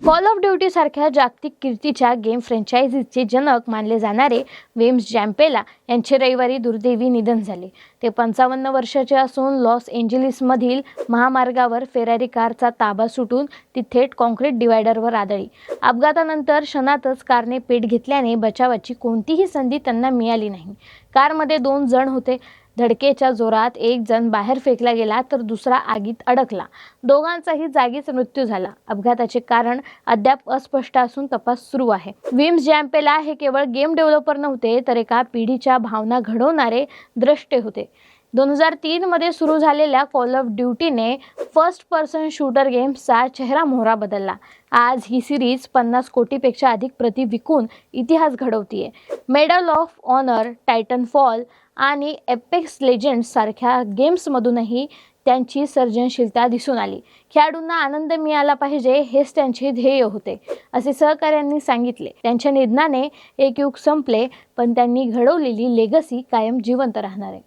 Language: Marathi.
कॉल ऑफ ड्युटी सारख्या जागतिक कीर्तीच्या गेम फ्रँचायझीचे जनक मानले जाणारे वेम्स जॅम्पेला यांचे रविवारी दुर्दैवी निधन झाले. ते पंचावन्न वर्षाचे असून लॉस एंजेलिसमधील महामार्गावर फेरारी कारचा ताबा सुटून ती थेट कॉन्क्रीट डिवायडरवर आदळली. अपघातानंतर क्षणातच कारने पेट घेतल्याने बचावाची कोणतीही संधी त्यांना मिळाली नाही. कारमध्ये दोन जण होते. धडकेच्या जोरात एक जण बाहेर फेकला गेला तर दुसरा आगीत अडकला. दोघांचाही जागीच मृत्यू झाला. अपघाताचे कारण अद्याप अस्पष्ट असून तपास सुरू आहे. विम्स जॅम्पेला हे केवळ गेम डेव्हलपर नव्हते तर एका पिढीच्या भावना घडवणारे द्रष्टे होते. दोन हजार तीनमध्ये सुरू झालेल्या कॉल ऑफ ड्युटीने फर्स्ट पर्सन शूटर गेम्सचा चेहरा मोहरा बदलला. आज ही सिरीज पन्नास कोटीपेक्षा अधिक प्रती विकून इतिहास घडवतीये. Medal of honour Titanfall आणि एपेक्स लेजंड्स सारख्या गेम्समधूनही त्यांची सर्जनशीलता दिसून आली. खेळाडूंना आनंद मिळाला पाहिजे हेच त्यांचे ध्येय होते असे सहकाऱ्यांनी सांगितले. त्यांच्या निधनाने एक युग संपले पण त्यांनी घडवलेली लेगसी कायम जिवंत राहणार आहे.